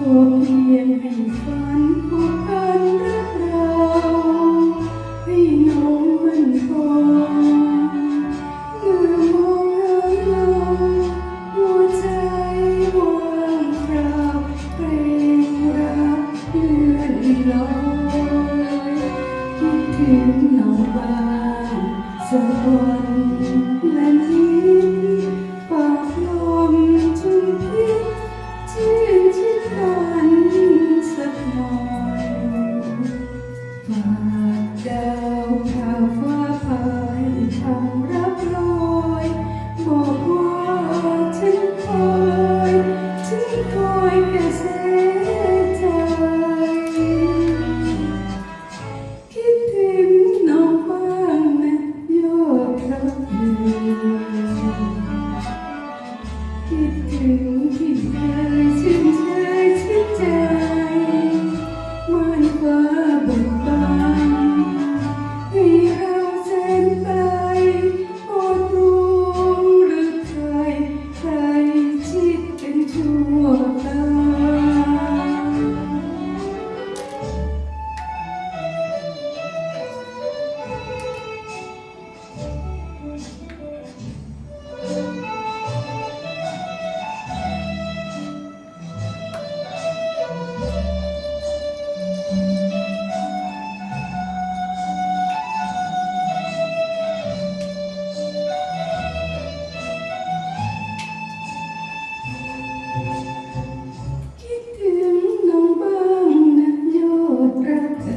ก็เพียงให้ฝันขอกันรักเราให้นงมันพอเมือมองเราหัวใจวางเปาเกรงรักเลื่อนลอยคิดถึงนองบานสวรรค์ Jaja.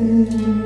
Mm-hmm.